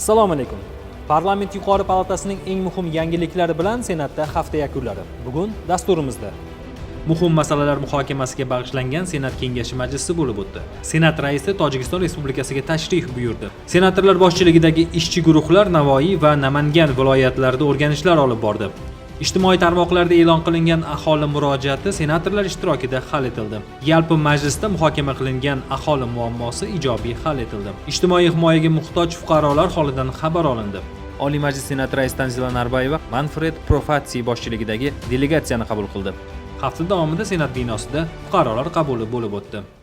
assalomu alaykum. Parlament yuqori palatasining eng muhim yangiliklari bilan senatda hafta yakunlari. Bugun dasturimizda. Muhim masalalar muhokamasiga bag'ishlangan senat kengashi majlisi bo'lib o'tdi. Senat raisi tojikiston respublikasiga tashrif buyurdi. Senatorlar boshchiligidagi ishchi guruhlar navoiy va namangan viloyatlarida o'rganishlar olib bordi. Ijtimoiy tarmoqlarda e'lon qilingan aholi murojaati senatorlar ishtirokida hal etildi. Yalpi majlisda muhokama qilingan aholi muammosi ijobiy hal etildi. Ijtimoiy himoyaga muhtoj fuqarolar holidan xabar olindi. Oliy majlis senati raisi tanzila narbayeva manfred profatsi boshchiligidagi delegatsiyani qabul qildi. Hafta davomida senat binosida fuqarolar qabuli bo'lib o'tdi.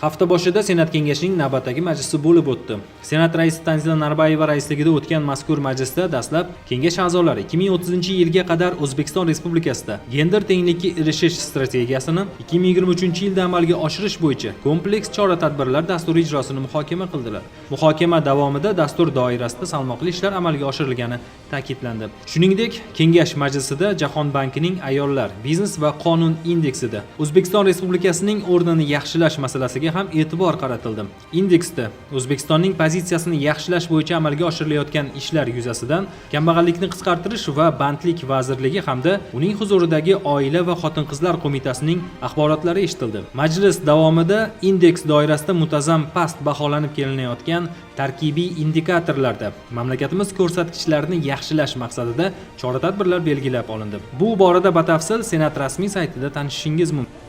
Hafta boshida senat kengashining navbatdagi majlisi bo'lib o'tdi. Senat raisi tanzila narbayeva raisligida o'tgan mazkur majlisda dastlab kengash a'zolari 2030 yilga qadar o'zbekiston respublikasida gender tenglikka erishish strategiyasini 2023 yilda amalga oshirish bo'yicha kompleks chora tadbirlar dasturi ijrosini muhokama qildilar. Muhokama davomida dastur doirasida salmoqli ishlar amalga oshirilgani ta'kidlandi. Shuningdek kengash majlisida jahon bankining ayollar biznes va qonun indeksida o'zbekiston respublikasining o'rnini yaxshilash masalasiga ham e'tibor qaratildi indeksda o'zbekistonning pozitsiyasini yaxshilash bo'yicha amalga oshirilayotgan ishlar yuzasidan kambag'allikni qisqartirish va bandlik vazirligi hamda uning huzuridagi oila va xotin qizlar qo'mitasining axborotlari eshitildi. Majlis davomida indeks doirasida muntazam past baholanib kelinayotgan tarkibiy indikatorlarda mamlakatimiz ko'rsatkichlarini yaxshilash maqsadida chora tadbirlar belgilab olindi. Bu borada batafsil senat rasmiy saytida tanishishingiz mumkin.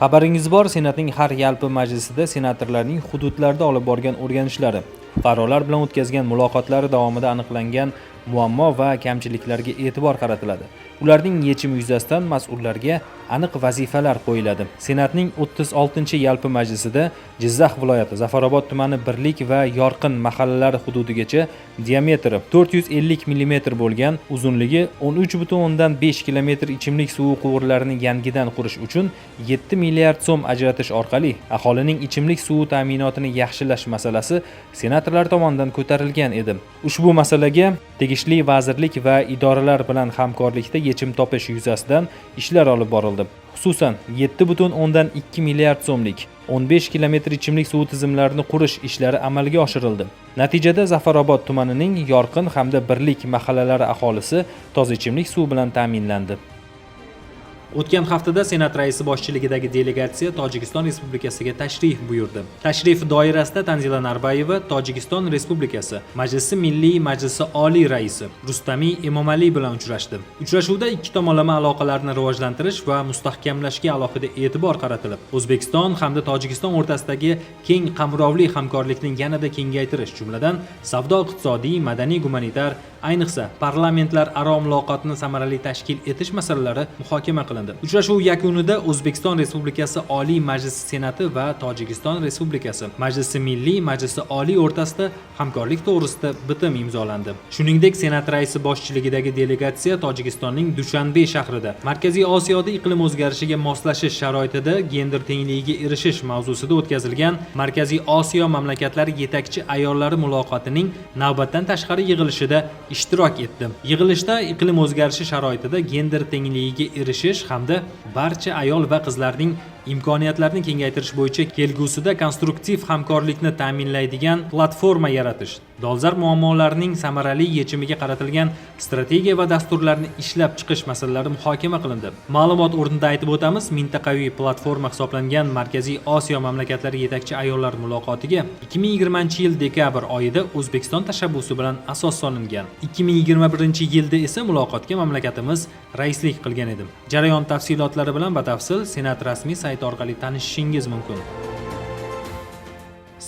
Xabaringiz bor senatning har yalpi majlisida senatorlarning hududlarda olib borgan o'rganishlari fuqarolar bilan o'tkazgan muloqotlari davomida aniqlangan muammo va kamchiliklarga e'tibor qaratiladi. Ularning yechimi yuzasidan mas'ullarga aniq vazifalar qo'yiladi. Senatning 36 yalpi majlisida jizzax viloyati zafarobod tumani birlik va yorqin mahallalari hududigacha diametri 450 mm bo'lgan uzunligi 13,5 km ichimlik suvi quvurlarini yangidan qurish uchun 7 milliard so'm ajratish orqali aholining ichimlik suvi ta'minotini yaxshilash masalasi senatorlar tomonidan ko'tarilgan edi ushbu masalaga tegishli vazirlik va idoralar bilan hamkorlikda yechim topish yuzasidan ishlar olib borildi. Xususan 7,2 milliard so'mlik 15 kilometr ichimlik suvi tizimlarini qurish ishlari amalga oshirildi. Natijada zafarobod tumanining yorqin hamda birlik mahallalari aholisi toza ichimlik suvi bilan ta'minlandi. O'tgan haftada Senat raisi boshchiligidagi delegatsiya Tojikiston Respublikasiga tashrif buyurdi. Tashrif doirasida Tanzila Narbayeva Tojikiston Respublikasi Majlisi Milliy Majlisi Oliy raisi Rustamiy Emomali bilan uchrashdi. Uchrashuvda ikki tomonlama aloqalarni rivojlantirish va mustahkamlashga alohida e'tibor qaratilib, O'zbekiston hamda Tojikiston o'rtasidagi keng qamrovli hamkorlikni yanada kengaytirish, jumladan savdo-iqtisodiy, madaniy-gumanitar, ayniqsa parlamentlar aro muloqotni samarali tashkil etish masalalari muhokama qilindi uchrashuv yakunida o'zbekiston respublikasi oliy majlisi senati va tojikiston respublikasi majlisi milliy majlisi oliy o'rtasida hamkorlik to'g'risida bitim imzolandi. Shuningdek senat raisi boshchiligidagi delegatsiya tojikistonning dushanbe shahrida markaziy osiyoda iqlim o'zgarishiga moslashish sharoitida gender tengligiga erishish mavzusida o'tkazilgan markaziy osiyo mamlakatlari yetakchi ayollari muloqotining navbatdan tashqari yig'ilishida ishtirok etdi. Yig'ilishda iqlim o'zgarishi sharoitida gender tengligiga erishish hamda barcha ayol va qizlarning imkoniyatlarni kengaytirish bo'yicha kelgusida konstruktiv hamkorlikni ta'minlaydigan platforma yaratish dolzarb muammolarning samarali yechimiga qaratilgan strategiya va dasturlarni ishlab chiqish masalalari muhokama qilindi. Ma'lumot o'rnida aytib o'tamiz mintaqaviy platforma hisoblangan markaziy osiyo mamlakatlari yetakchi ayollar muloqotiga 2020 yil dekabr oyida o'zbekiston tashabbusi bilan asos solingan. 2021 yilda esa muloqotga mamlakatimiz raislik qilgan edi. Jarayon tafsilotlari bilan batafsil senat rasmiy sayti orqali tanishishingiz mumkin.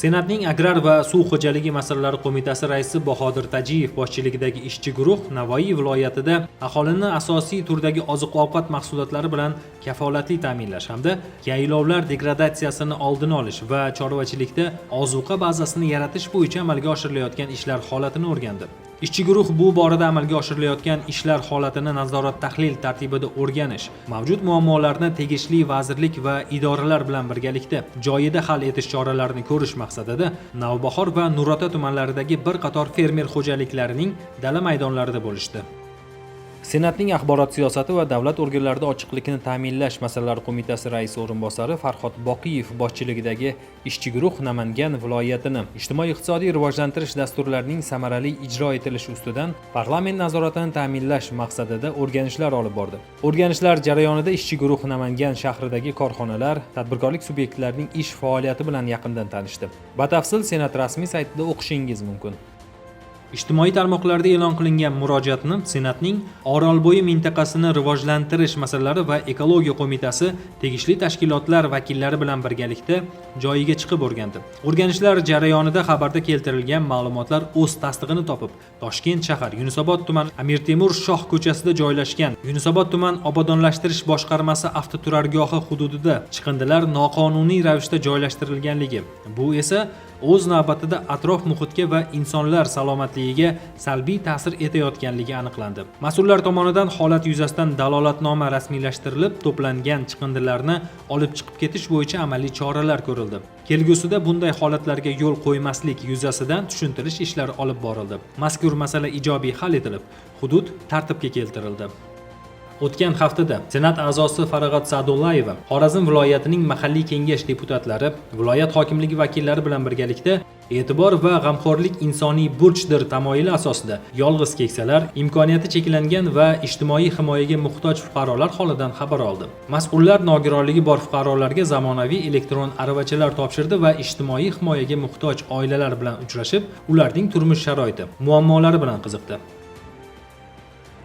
Senatning agrar va suv xo'jaligi masalalari qo'mitasi raisi bahodir tajiyev boshchiligidagi ishchi guruh navoiy viloyatida aholini asosiy turdagi oziq ovqat mahsulotlari bilan kafolatli ta'minlash hamda yaylovlar degradatsiyasini oldini olish va chorvachilikda ozuqa bazasini yaratish bo'yicha amalga oshirilayotgan ishlar holatini o'rgandi. Ishchi guruh bu borada amalga oshirilayotgan ishlar holatini nazorat tahlil tartibida o'rganish mavjud muammolarni tegishli vazirlik va idoralar bilan birgalikda joyida hal etish choralarini ko'rish maqsadida navbahor va nurota tumanlaridagi bir qator fermer xo'jaliklarining dala maydonlarida bo'lishdi. Senatning axborot siyosati va davlat organlarida ochiqlikni ta'minlash masalalari qo'mitasi raisi o'rinbosari farhod boqiyev boshchiligidagi ishchi guruh namangan viloyatini ijtimoiy iqtisodiy rivojlantirish dasturlarining samarali ijro etilishi ustidan parlament nazoratini ta'minlash maqsadida o'rganishlar olib bordi. O'rganishlar jarayonida ishchi guruh namangan shahridagi korxonalar tadbirkorlik subyektlarining ish faoliyati bilan yaqindan tanishdi. Batafsil senat rasmiy saytida o'qishingiz mumkin. Ijtimoiy tarmoqlarda e'lon qilingan murojaatni senatning orolbo'yi mintaqasini rivojlantirish masalalari va ekologiya qo'mitasi tegishli tashkilotlar vakillari bilan birgalikda joyiga chiqib o'rgandi. O'rganishlar jarayonida xabarda keltirilgan ma'lumotlar o'z tasdig'ini topib toshkent shahar yunusobod tuman amir temur shoh ko'chasida joylashgan yunusobod tuman obodonlashtirish boshqarmasi avtoturargohi hududida chiqindilar noqonuniy ravishda joylashtirilganligi. Bu esa o'z navbatida atrof muhitga va insonlar salomatligiga salbiy ta'sir etayotganligi aniqlandi. Mas'ullar tomonidan holat yuzasidan dalolatnoma rasmiylashtirilib to'plangan chiqindilarni olib chiqib ketish bo'yicha amaliy choralar ko'rildi. Kelgusida bunday holatlarga yo'l qo'ymaslik yuzasidan tushuntirish ishlari olib borildi. Mazkur masala ijobiy hal etilib hudud tartibga keltirildi. O'tgan haftada Senat a'zosi Farog'at Sa'dullayeva Xorazm viloyatining mahalliy kengash deputatlari, viloyat hokimligi vakillari bilan birgalikda e'tibor va g'amxo'rlik insoniy burchdir tamoyili asosida yolg'iz keksalar, imkoniyati cheklangan va ijtimoiy himoyaga muhtoj fuqarolar holidan xabar oldi. Mas'ullar nogironligi bor fuqarolarga zamonaviy elektron aravachalar topshirdi va ijtimoiy himoyaga muhtoj oilalar bilan uchrashib, ularning turmush sharoiti, muammolari bilan qiziqdi.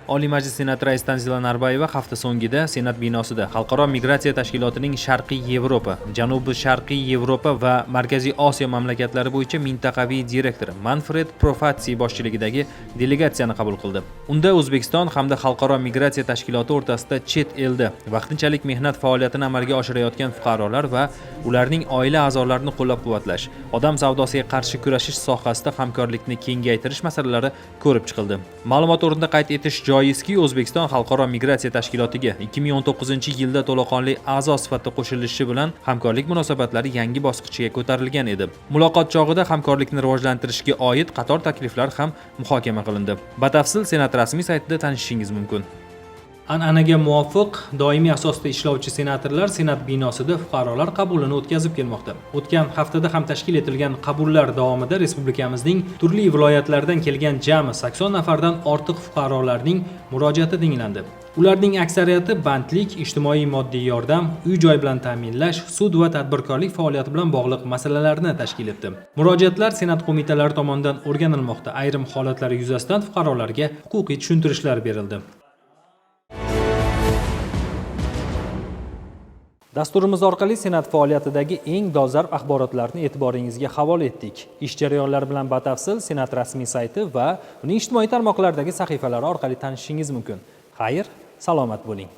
Oliy Majlis Senati raisi Tanzila Narbayeva hafta so'ngida Senat binosida Xalqaro migratsiya tashkilotining Sharqiy Yevropa, Janubi Sharqiy Yevropa va Markaziy Osiyo mamlakatlari bo'yicha mintaqaviy direktori Manfred Profatsi boshchiligidagi delegatsiyani qabul qildi. Unda O'zbekiston hamda Xalqaro migratsiya tashkiloti o'rtasida chet elda vaqtinchalik mehnat faoliyatini amalga oshirayotgan fuqarolar va ularning oila a'zolarini qo'llab-quvvatlash, odam savdosiga qarshi kurashish sohasida hamkorlikni kengaytirish masalalari ko'rib chiqildi. Ma'lumot o'rnida qayd etish joizki o'zbekiston xalqaro migratsiya tashkilotiga 2019 yilda to'laqonli a'zo sifatida qo'shilishi bilan hamkorlik munosabatlari yangi bosqichga ko'tarilgan edi. Muloqot chog'ida hamkorlikni rivojlantirishga oid qator takliflar ham muhokama qilindi. Batafsil senat rasmiy saytida tanishishingiz mumkin. An'anaga muvofiq doimiy asosda ishlovchi senatorlar senat binosida fuqarolar qabulini o'tkazib kelmoqda. O'tgan haftada ham tashkil etilgan qabullar davomida respublikamizning turli viloyatlaridan kelgan jami 80 nafardan ortiq fuqarolarning murojaati tinglandi. Ularning aksariyati bandlik ijtimoiy moddiy yordam uy joy bilan ta'minlash sud va tadbirkorlik faoliyati bilan bog'liq masalalarni tashkil etdi. Murojaatlar senat qo'mitalari tomonidan o'rganilmoqda. Ayrim holatlar yuzasidan fuqarolarga huquqiy tushuntirishlar berildi. Dasturimiz orqali Senat faoliyatidagi eng dolzarb axborotlarni e'tiboringizga havola etdik. Ish jarayonlari bilan batafsil Senat rasmiy sayti va uning ijtimoiy tarmoqlardagi sahifalari orqali tanishishingiz mumkin. Xayr, salomat bo'ling.